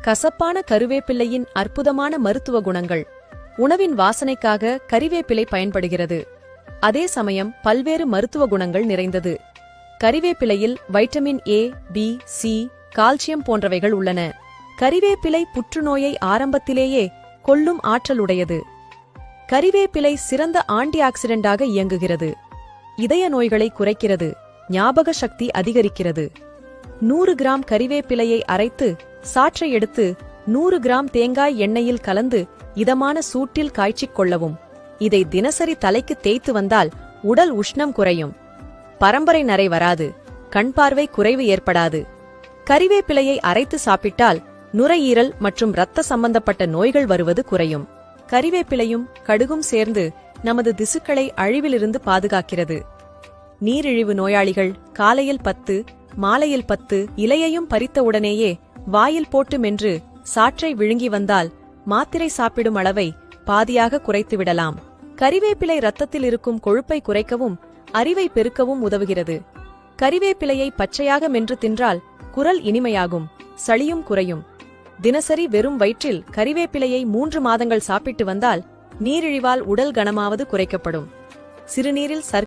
கசப்பான கருவேப்பிள்ளையின் அற்புதமான மருத்துவ குணங்கள். உணவின் வாசனைக்காக கறிவேப்பிலை பயன்படுகிறது. அதே சமயம் பல்வேறு மருத்துவ குணங்கள் நிறைந்தது. கறிவேப்பிலையில் vitamin A B C calcium போன்றவைகள் உள்ளன. கறிவேப்பிலை புற்றுநோயை ஆரம்பத்திலேயே கொல்லும் ஆற்றலுடையது. கறிவேப்பிலை சிறந்த ஆன்டி ஆக்சிடென்டாக இயங்குகிறது. இதய நோய்களை குறைக்கிறது ஞாபக சக்தி அதிகரிக்கிறது. நூறு கிராம் கறிவேப்பிலையை அரைத்து சாற்றை எடுத்து நூறு கிராம் தேங்காய் எண்ணெயில் கலந்து இதமான சூட்டில் காய்ச்சிக் கொள்ளவும். இதை தினசரி தலைக்கு தேய்த்து வந்தால் உடல் உஷ்ணம் குறையும். பரம்பரை நரை வராது. கண் பார்வை குறைவு ஏற்படாது. கறிவேப்பிலையை அரைத்து சாப்பிட்டால் நுரையீரல் மற்றும் இரத்த சம்பந்தப்பட்ட நோய்கள் வருவது குறையும். கறிவேப்பிலையும் கடுகும் சேர்ந்து நமது திசுக்களை அழிவிலிருந்து பாதுகாக்கிறது. நீரிழிவு நோயாளிகள் காலையில் பத்து மாலையில் பத்து இலையையும் பறித்த உடனேயே வாயில் போட்டு மென்று சாற்றை விழுங்கி வந்தால் மாத்திரை சாப்பிடும் அளவை பாதியாக குறைத்து விடலாம் கறிவேப்பிலை ரத்தத்தில் இருக்கும் கொழுப்பை குறைக்கவும் அறிவை பெருக்கவும் உதவுகிறது. கறிவேப்பிலையை பச்சையாக மென்று தின்றால் குரல் இனிமையாகும் சளியும் குறையும். தினசரி வெறும் வயிற்றில் கறிவேப்பிலையை மூன்று மாதங்கள் சாப்பிட்டு வந்தால் நீரிழிவால் உடல் கனமாவது குறைக்கப்படும். சிறுநீரில் சர்க்கரை